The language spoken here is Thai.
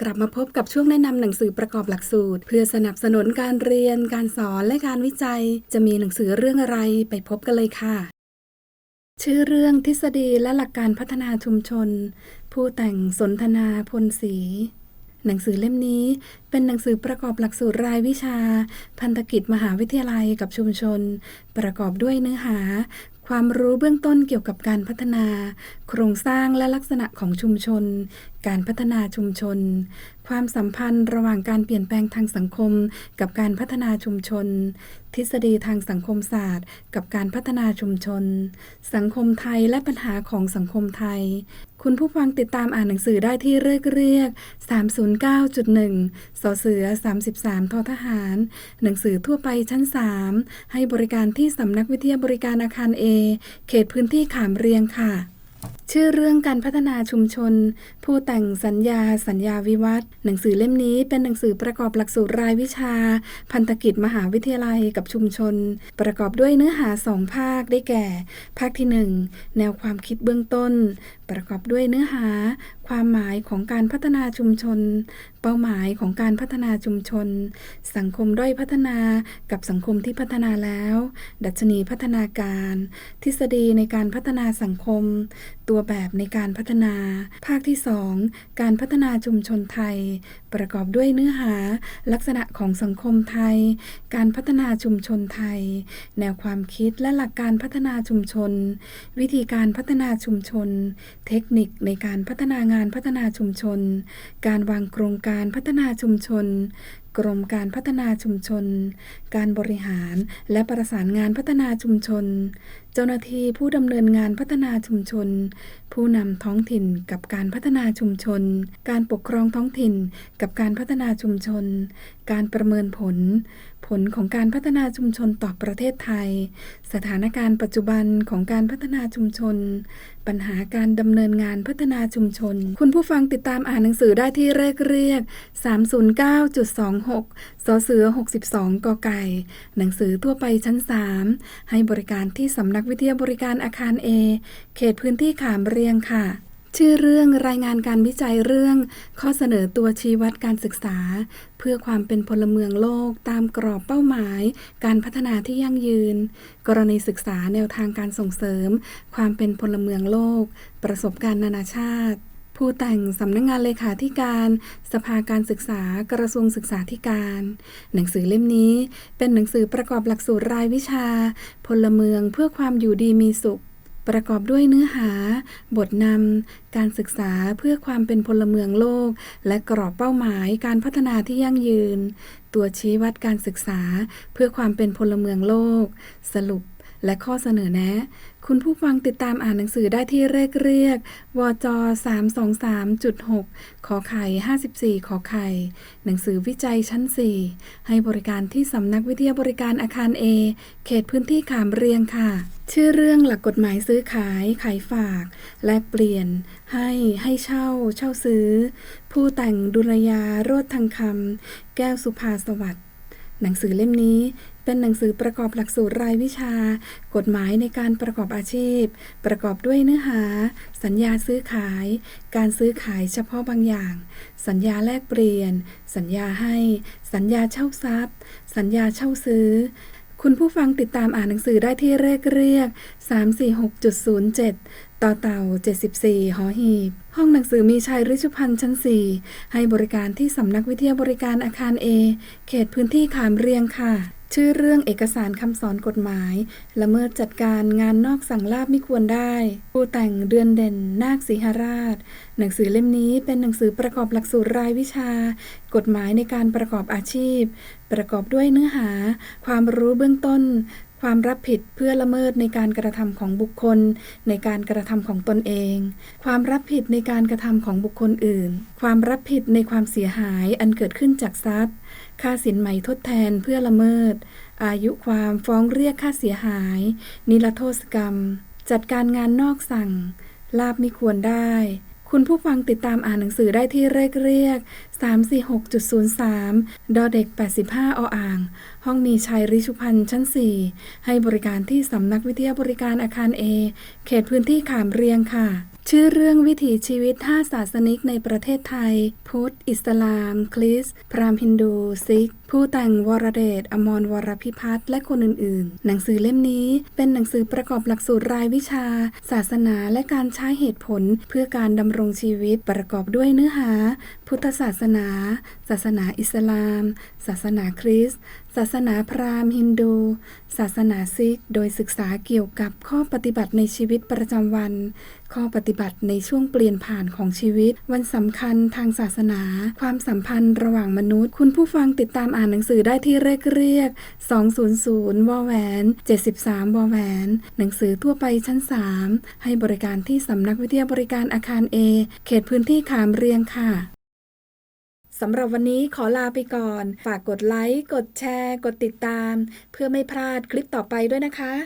กลับมาพบกับช่วงแนะนำหนังสือประกอบหลักสูตร เพื่อสนับสนุนการเรียน การสอนและการวิจัย จะมีหนังสือเรื่องอะไรไปพบกันเลยค่ะ ชื่อเรื่องทฤษฎีและหลักการพัฒนาชุมชน ผู้แต่งสนทนาพลศรีหนังสือเล่มนี้เป็นหนังสือประกอบหลักสูตรรายวิชา พันธกิจมหาวิทยาลัยกับชุมชน ประกอบด้วยเนื้อหา ความรู้เบื้องต้นเกี่ยวกับการพัฒนา โครงสร้างและลักษณะของชุมชน การพัฒนาชุมชน ความสัมพันธ์ระหว่างการเปลี่ยนแปลงทางสังคม กับการพัฒนาชุมชน ทฤษฎีทางสังคมศาสตร์ กับการพัฒนาชุมชน สังคมไทยและปัญหาของสังคมไทย คุณผู้ฟังติดตามอ่านหนังสือได้ที่เรียกเรียก 309.1สเสือ 33ททหาร หนังสือทั่วไปชั้น 3 ให้บริการที่สำนักวิทยาบริการอาคาร A เขตพื้นที่ขามเรียงค่ะชื่อเรื่องการพัฒนาชุมชน ผู้แต่งสัญญา สัญญาวิวัฒน์หนังสือเล่มนี้เป็นหนังสือประกอบหลักสูตรรายวิชา พันธกิจมหาวิทยาลัยกับชุมชน ประกอบด้วยเนื้อหาสองภาคได้แก่ ภาคที่ 1 แนวความคิดเบื้องต้น ประกอบด้วยเนื้อหา ความหมายของการพัฒนาชุมชน เป้าหมายของการพัฒนาชุมชน สังคมด้อยพัฒนากับสังคมที่พัฒนาแล้ว ดัชนีพัฒนาการ ทฤษฎีในการพัฒนาสังคมตัวแบบในการพัฒนา ภาคที่ 2 การพัฒนาชุมชนไทย ประกอบด้วยเนื้อหา ลักษณะของสังคมไทย การพัฒนาชุมชนไทย แนวความคิดและหลักการพัฒนาชุมชน วิธีการพัฒนาชุมชน เทคนิคในการพัฒนางานพัฒนาชุมชน การวางโครงการพัฒนาชุมชนกรมการพัฒนาชุมชน การบริหารและประสานงานพัฒนาชุมชน เจ้าหน้าที่ผู้ดำเนินงานพัฒนาชุมชน ผู้นำท้องถิ่นกับการพัฒนาชุมชน การปกครองท้องถิ่นกับการพัฒนาชุมชน การประเมินผล ผลของการพัฒนาชุมชนต่อประเทศไทย สถานการณ์ปัจจุบันของการพัฒนาชุมชน ปัญหาการดำเนินงานพัฒนาชุมชน คุณผู้ฟังติดตามอ่านหนังสือได้ที่เลขเรียก 309.26สเสือ 62 กไก่ หนังสือทั่วไปชั้น 3 ให้บริการที่สำนักวิทยาบริการอาคาร A เขตพื้นที่ขามเรียงค่ะ ชื่อเรื่องรายงานการวิจัยเรื่อง ข้อเสนอตัวชี้วัดการศึกษา เพื่อความเป็นพลเมืองโลกตามกรอบเป้าหมาย การพัฒนาที่ยั่งยืน กรณีศึกษาแนวทางการส่งเสริม ความเป็นพลเมืองโลก ประสบการณ์นานาชาติ ผู้แต่งสำนักงงานเลขาธิการ สภาการศึกษากระทรวงศึกษาธิการ หนังสือเล่มนี้เป็นหนังสือประกอบหลักสูตรรายวิชา พลเมืองเพื่อความอยู่ดีมีสุข ประกอบด้วยเนื้อหา บทนำการศึกษาเพื่อความเป็นพลเมืองโลก และกรอบเป้าหมายการพัฒนาที่ยั่งยืน ตัวชี้วัดการศึกษาเพื่อความเป็นพลเมืองโลก สรุป และข้อเสนอแนะ คุณผู้ฟังติดตามอ่านหนังสือได้ที่เลขเรียกวจ 323.6 ขอไข่ 54 ขอไข่ หนังสือวิจัยชั้น 4 ให้บริการที่สำนักวิทยาบริการอาคาร A เขตพื้นที่ขามเรียงค่ะ ชื่อเรื่องหลักกฎหมายซื้อขาย ขายฝาก แลกเปลี่ยน ให้ ให้เช่า เช่าซื้อ ผู้แต่งดุลยาโรธทางคำแก้วสุภาสวัสดิ์หนังสือเล่มนี้ เป็นหนังสือประกอบหลักสูตรรายวิชา กฎหมายในการประกอบอาชีพ ประกอบด้วยเนื้อหา สัญญาซื้อขาย การซื้อขายเฉพาะบางอย่าง สัญญาแลกเปลี่ยน สัญญาให้ สัญญาเช่าทรัพย์ สัญญาเช่าซื้อคุณผู้ฟังติดตามอ่านหนังสือได้ที่เลขเรียก 346.07 ต่อเต่า 74 หอหีบ ห้องหนังสือมีชัยฤชุพันธ์ชั้น 4 ให้บริการที่สำนักวิทยาบริการอาคาร A เขตพื้นที่ขามเรียงค่ะ ชื่อเรื่องเอกสารคำสอนกฎหมาย ละเมิดจัดการงานนอกสั่งลาบไม่ควรได้ ผู้แต่งเดือนเด่นนาคสีหราช หนังสือเล่มนี้เป็นหนังสือประกอบหลักสูตรรายวิชา กฎหมายในการประกอบอาชีพ ประกอบด้วยเนื้อหา ความรู้เบื้องต้น ความรับผิดเพื่อละเมิดในการกระทำของบุคคล ในการกระทำของตนเอง ความรับผิดในการกระทำของบุคคลอื่น ความรับผิดในความเสียหายอันเกิดขึ้นจากทรัพย์ ค่าสินไหม่ทดแทนเพื่อละเมิด อายุความฟ้องเรียกค่าเสียหาย นิรโทษกรรม จัดการงานนอกสั่ง ลาบไม่ควรได้ คุณผู้ฟังติดตามอ่านหนังสือได้ที่เลขเรียก 346.03 ดอเด็ก 85 ออ่าง ห้องมีชัยริชุพันธ์ชั้น 4 ให้บริการที่สำนักวิทยาบริการอาคาร A เขตพื้นที่ขามเรียงค่ะ ชื่อเรื่องวิถีชีวิต 5 ศาสนิกในประเทศไทย พุทธ อิสลาม คริสต์ พราหมณ์ฮินดู ซิก ผู้แต่งวรเดชอมรวรพิพัฒน์และคนอื่นๆ หนังสือเล่มนี้เป็นหนังสือประกอบหลักสูตรรายวิชา ศาสนาและการใช้เหตุผลเพื่อการดำรงชีวิตประกอบด้วยเนื้อหา พุทธศาสนา ศาสนาอิสลาม ศาสนาคริสต์ศาสนาพราหมณ์ฮินดู ศาสนาซิก โดยศึกษาเกี่ยวกับข้อปฏิบัติในชีวิตประจำวัน ข้อปฏิบัติในช่วงเปลี่ยนผ่านของชีวิต วันสำคัญทางศาสนา ความสัมพันธ์ระหว่างมนุษย์ คุณผู้ฟังติดตามอ่านหนังสือได้ที่เลขเรียก 200วอแหวน 73วอแหวน หนังสือทั่วไปชั้น 3 ให้บริการที่สำนักวิทยาบริการอาคาร A เขตพื้นที่ขามเรียงค่ะสำหรับวันนี้ขอลาไปก่อน ฝากกดไลค์ กดแชร์ กดติดตาม เพื่อไม่พลาดคลิปต่อไปด้วยนะคะ